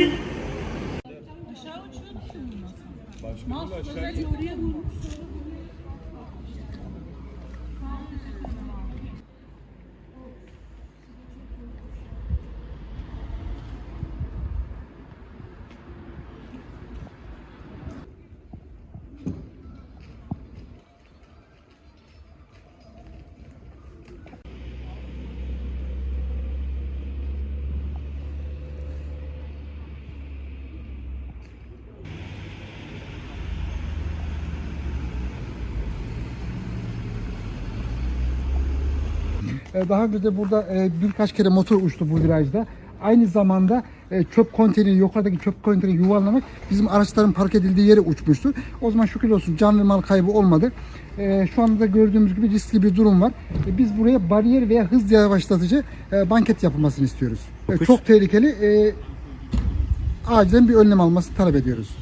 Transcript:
Aşağı uçuyor musun? Başka aşağı. Mas oraya vurmuş. Daha önce de burada e, birkaç kere motor uçtu bu virajda. Aynı zamanda e, çöp konteyneri, yukarıdaki çöp konteyneri yuvarlamak bizim araçların park edildiği yere uçmuştu. O zaman şükür olsun can ve mal kaybı olmadı. E, Şu anda da gördüğümüz gibi riskli bir durum var. E, Biz buraya bariyer veya hız yavaşlatıcı e, banket yapılmasını istiyoruz. E, Çok tehlikeli. E, Acilen bir önlem almasını talep ediyoruz.